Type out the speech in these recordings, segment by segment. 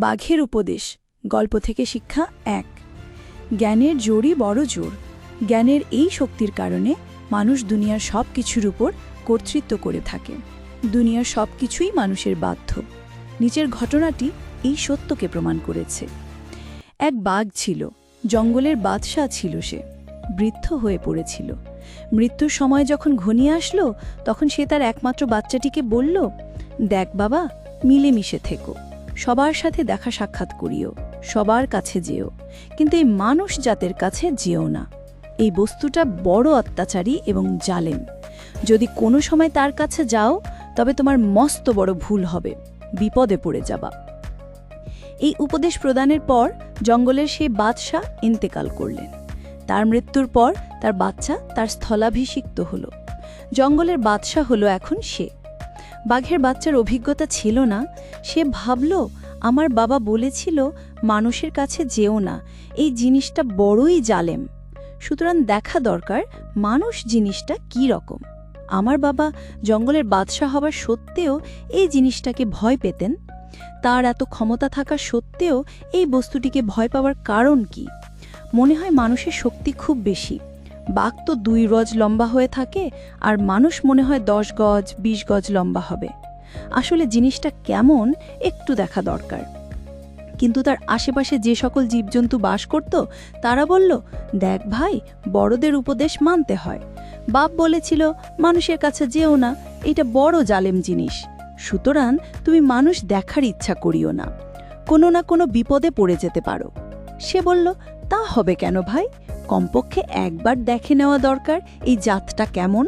বাঘের উপদেশ, গল্প থেকে শিক্ষা এক। জ্ঞানের জোরই বড় জোর। জ্ঞানের এই শক্তির কারণে মানুষ দুনিয়ার সব কিছুর উপর কর্তৃত্ব করে থাকে। দুনিয়ার সব কিছুই মানুষের বাধ্য। নিচের ঘটনাটি এই সত্যকে প্রমাণ করেছে। এক বাঘ ছিল, জঙ্গলের বাদশাহ ছিল সে। বৃদ্ধ হয়ে পড়েছিল। মৃত্যুর সময় যখন ঘনিয়ে আসলো, তখন সে তার একমাত্র বাচ্চাটিকে বলল, দেখ বাবা, মিলেমিশে থেকো। সবার সাথে দেখা সাক্ষাৎ করিও, সবার কাছে যেও, কিন্তু এই মানুষ জাতের কাছে যেও না। এই বস্তুটা বড় অত্যাচারী এবং জালেম। যদি কোনো সময় তার কাছে যাও, তবে তোমার মস্ত বড় ভুল হবে, বিপদে পড়ে যাবা। এই উপদেশ প্রদানের পর জঙ্গলের সেই বাদশাহ ইন্তেকাল করলেন। তার মৃত্যুর পর তার বাচ্চা তার স্থলাভিষিক্ত হল। জঙ্গলের বাদশাহ হলো এখন সে। বাঘের বাচ্চার অভিজ্ঞতা ছিল না, সে ভাবল, আমার বাবা বলেছিল মানুষের কাছে যেও না, এই জিনিসটা বড়ই জালেম। সুতরাং দেখা দরকার মানুষ জিনিসটা কী রকম। আমার বাবা জঙ্গলের বাদশাহ হবার সত্ত্বেও এই জিনিসটাকে ভয় পেতেন। তার এত ক্ষমতা থাকা সত্ত্বেও এই বস্তুটিকে ভয় পাওয়ার কারণ কি? মনে হয় মানুষের শক্তি খুব বেশি। বাঘ তো দুই গজ লম্বা হয়ে থাকে আর মানুষ মনে হয় দশ গজ, বিশ গজ লম্বা হবে। আসলে জিনিসটা কেমন একটু দেখা দরকার। কিন্তু তার আশেপাশে যে সকল জীবজন্তু বাস করত, তারা বলল, দেখ ভাই, বড়দের উপদেশ মানতে হয়। বাপ বলেছিল, মানুষের কাছে যেও না, এটা বড় জালেম জিনিস। সুতরাং তুমি মানুষ দেখার ইচ্ছা করিও না। কোনো না কোনো বিপদে পড়ে যেতে পারো। সে বলল, তা হবে কেন ভাই? কমপক্ষে একবার দেখে নেওয়া দরকার এই জাতটা কেমন।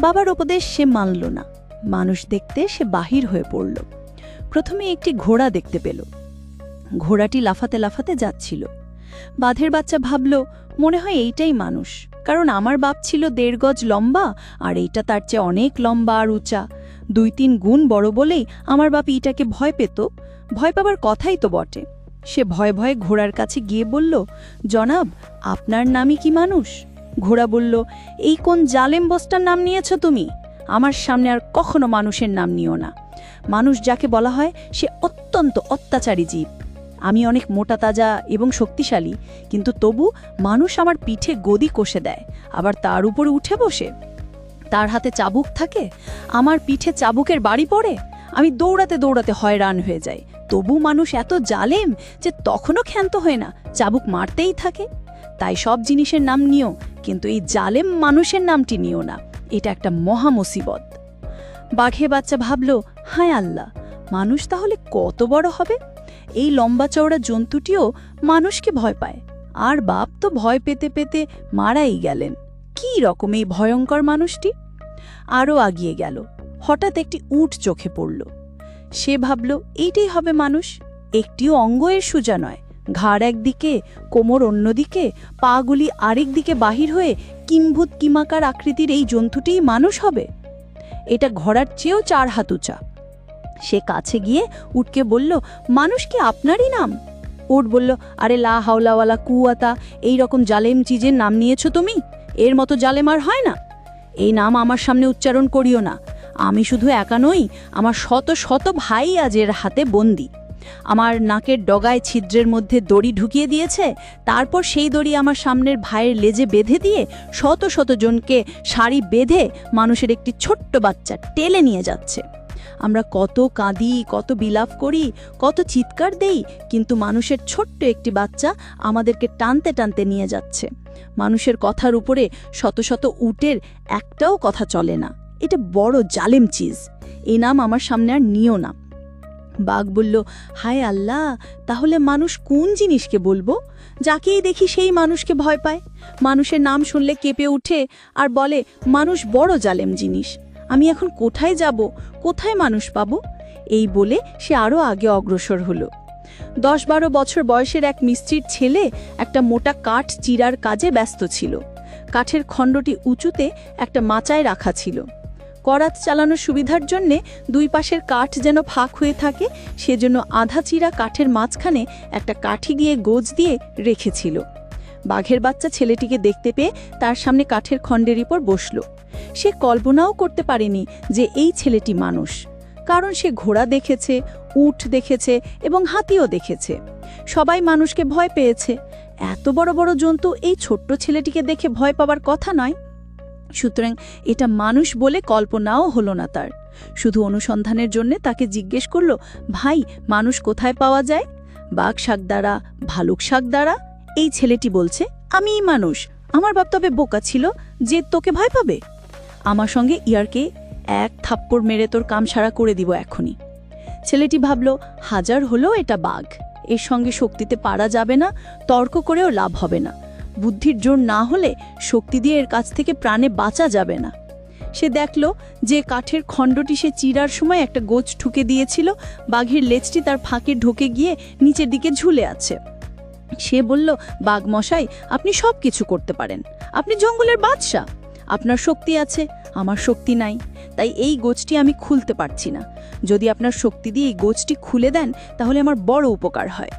বাবার উপদেশ সে মানল না। মানুষ দেখতে সে বাহির হয়ে পড়ল। প্রথমে একটি ঘোড়া দেখতে পেল। ঘোড়াটি লাফাতে লাফাতে যাচ্ছিল। বাঘের বাচ্চা ভাবল, মনে হয় এইটাই মানুষ। কারণ আমার বাপ ছিল দেড় গজ লম্বা আর এইটা তার চেয়ে অনেক লম্বা আর উঁচা। দুই তিন গুণ বড় বলেই আমার বাপ ইটাকে ভয় পেত। ভয় পাবার কথাই তো বটে। সে ভয়ে ভয়ে ঘোড়ার কাছে গিয়ে বলল, জনাব, আপনার নামই কি মানুষ? ঘোড়া বলল, এই কোন জালেম বস্তার নাম নিয়েছ তুমি? আমার সামনে আর কখনো মানুষের নাম নিও না। মানুষ যাকে বলা হয়, সে অত্যন্ত অত্যাচারী জীব। আমি অনেক মোটা, তাজা এবং শক্তিশালী, কিন্তু তবু মানুষ আমার পিঠে গদি কষে দেয়, আবার তার উপরে উঠে বসে। তার হাতে চাবুক থাকে, আমার পিঠে চাবুকের বাড়ি পড়ে। আমি দৌড়াতে দৌড়াতে হয়রান হয়ে যাই। তবু মানুষ এত জালেম যে তখনও ক্ষান্ত হয় না, চাবুক মারতেই থাকে। তাই সব জিনিসের নাম নিও, কিন্তু এই জালেম মানুষের নামটি নিও না, এটা একটা মহা মুসিবত। বাঘে বাচ্চা ভাবল, হায় আল্লাহ, মানুষ তাহলে কত বড় হবে? এই লম্বা চওড়া জন্তুটিও মানুষকে ভয় পায়, আর বাপ তো ভয় পেতে পেতে মারাই গেলেন। কী রকম এই ভয়ঙ্কর মানুষটি? আরও আগিয়ে গেল, হঠাৎ একটি উট চোখে পড়ল। সে ভাবল, এইটাই হবে মানুষ। একটিও অঙ্গ এর সোজা নয়। ঘাড় একদিকে, কোমর অন্যদিকে, পাগুলি আরেক দিকে বাহির হয়ে কিম্ভূত কিমাকার আকৃতির এই জন্তুটিই মানুষ হবে। এটা ঘোড়ার চেয়েও চার হাত উঁচা। সে কাছে গিয়ে উটকে বলল, মানুষ কি আপনারই নাম? উট বলল, আরে লা হাওলাওয়ালা কুয়াতা এই রকম জালেম চিজের নাম নিয়েছো তুমি? এর মতো জালেম আর হয় না। এই নাম আমার সামনে উচ্চারণ করিও না। আমি শুধু একা নই, আমার শত শত ভাই আজ এর হাতে বন্দি। আমার নাকের ডগায় ছিদ্রের মধ্যে দড়ি ঢুকিয়ে দিয়েছে, তারপর সেই দড়ি আমার সামনের ভাইয়ের লেজে বেঁধে দিয়ে শত শত জনকে শাড়ি বেঁধে মানুষের একটি ছোট্ট বাচ্চা টেলে নিয়ে যাচ্ছে। আমরা কত কাঁদি, কত বিলাপ করি, কত চিৎকার দেই, কিন্তু মানুষের ছোট্ট একটি বাচ্চা আমাদেরকে টানতে টানতে নিয়ে যাচ্ছে। মানুষের কথার উপরে শত শত উটের একটাও কথা চলে না। এটা বড় জালেম চিজ। এ নাম আমার সামনে আর নিও না। বাঘ বলল, হায় আল্লাহ, তাহলে মানুষ কোন জিনিসকে বলব? যাকেই দেখি সেই মানুষকে ভয় পায়। মানুষের নাম শুনলে কেঁপে উঠে আর বলে, মানুষ বড় জালেম জিনিস, আমি এখন কোথায় যাব? কোথায় মানুষ পাব? এই বলে সে আরও আগে অগ্রসর হলো। দশ বারো বছর বয়সের এক মিস্ত্রির ছেলে একটা মোটা কাঠ চিরার কাজে ব্যস্ত ছিল। কাঠের খণ্ডটি উঁচুতে একটা মাচায় রাখা ছিল। করাত চালানোর সুবিধার জন্যে দুই পাশের কাঠ যেন ফাঁক হয়ে থাকে, সেজন্য আধা চিরা কাঠের মাঝখানে একটা কাঠি দিয়ে গোজ দিয়ে রেখেছিল। বাঘের বাচ্চা ছেলেটিকে দেখতে পেয়ে তার সামনে কাঠের খণ্ডের উপর বসল। সে কল্পনাও করতে পারেনি যে এই ছেলেটি মানুষ। কারণ সে ঘোড়া দেখেছে, উট দেখেছে এবং হাতিও দেখেছে। সবাই মানুষকে ভয় পেয়েছে। এত বড় বড় জন্তু এই ছোট্ট ছেলেটিকে দেখে ভয় পাবার কথা নয়। সুতরাং এটা মানুষ বলে কল্পনাও হলো না তার। শুধু অনুসন্ধানের জন্য তাকে জিজ্ঞেস করল, ভাই, মানুষ কোথায় পাওয়া যায়? বাঘ শাক দ্বারা, ভালুক শাক দ্বারা? এই ছেলেটি বলছে, আমিই মানুষ। আমার বাপ তবে বোকা ছিল, যে তোকে ভয় পাবে? আমার সঙ্গে ইয়ারকে এক থাপ্পড় মেরে তোর কাম সারা করে দিব এখনই। ছেলেটি ভাবল, হাজার হলেও এটা বাঘ। এর সঙ্গে শক্তিতে পারা যাবে না, তর্ক করেও লাভ হবে না। বুদ্ধির জোর না হলে শক্তি দিয়ে এর কাছ থেকে প্রাণে বাঁচা যাবে না। সে দেখল যে কাঠের খণ্ডটি সে চিরার সময় একটা গোছ ঠুকে দিয়েছিল, বাঘের লেজটি তার ফাঁকে ঢোকে গিয়ে নিচের দিকে ঝুলে আছে। সে বলল, বাঘ মশাই, আপনি সব কিছু করতে পারেন। আপনি জঙ্গলের বাদশাহ। আপনার শক্তি আছে, আমার শক্তি নাই। তাই এই গোছটি আমি খুলতে পারছি না। যদি আপনার শক্তি দিয়ে এই গোছটি খুলে দেন, তাহলে আমার বড় উপকার হয়।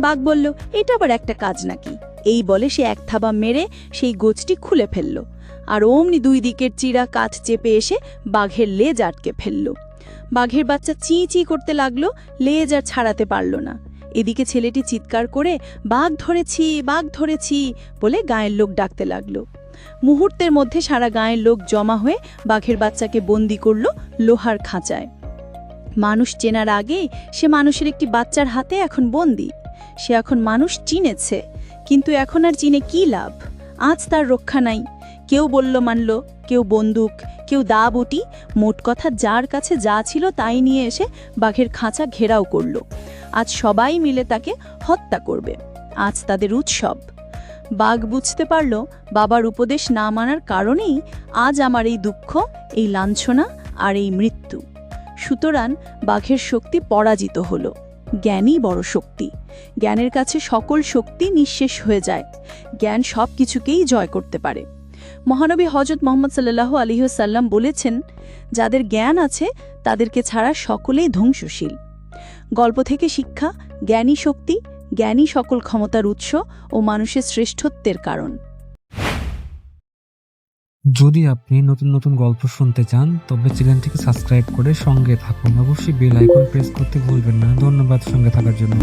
বাঘ বলল, এটা আবার একটা কাজ নাকি? এই বলে সে এক থাবা মেরে সেই গোছটি খুলে ফেলল। আর অমনি দুই দিকের চিরা কাঠ চেপে এসে বাঘের লেজ আটকে ফেলল। বাঘের বাচ্চা চি চি করতে লাগল, লেজ আর ছাড়াতে পারল না। এদিকে ছেলেটি চিৎকার করে, বাঘ ধরেছি বাঘ ধরেছি বলে গায়ের লোক ডাকতে লাগল। মুহূর্তের মধ্যে সারা গায়ের লোক জমা হয়ে বাঘের বাচ্চাকে বন্দি করল লোহার খাঁচায়। মানুষ চেনার আগে সে মানুষের একটি বাচ্চার হাতে এখন বন্দি। সে এখন মানুষ চিনেছে। কিন্তু এখন আর চিনে কি লাভ? আজ তার রক্ষা নাই। কেউ বলল মানল, কেউ বন্দুক, কেউ দা বটি, মোট কথা যার কাছে যা ছিল তাই নিয়ে এসে বাঘের খাঁচা ঘেরাও করল। আজ সবাই মিলে তাকে হত্যা করবে। আজ তাদের উৎসব। বাঘ বুঝতে পারল, বাবার উপদেশ না মানার কারণেই আজ আমার এই দুঃখ, এই লাঞ্ছনা আর এই মৃত্যু। সুতরাং বাঘের শক্তি পরাজিত হল। জ্ঞানই বড় শক্তি। জ্ঞানের কাছে সকল শক্তি নিঃশেষ হয়ে যায়। জ্ঞান সব কিছুকেই জয় করতে পারে। মহানবী হজরত মোহাম্মদ সাল্লাহ আলিহসাল্লাম বলেছেন, যাদের জ্ঞান আছে, তাদেরকে ছাড়া সকলেই ধ্বংসশীল। গল্প থেকে শিক্ষা জ্ঞানী শক্তি জ্ঞানী সকল ক্ষমতার উৎস ও মানুষের শ্রেষ্ঠত্বের কারণ। যদি আপনি নতুন নতুন গল্প শুনতে চান, তবে চ্যানেলটিকে সাবস্ক্রাইব করে সঙ্গে থাকুন। অবশ্যই বেল আইকন প্রেস করতে ভুলবেন না। ধন্যবাদ সঙ্গে থাকার জন্য।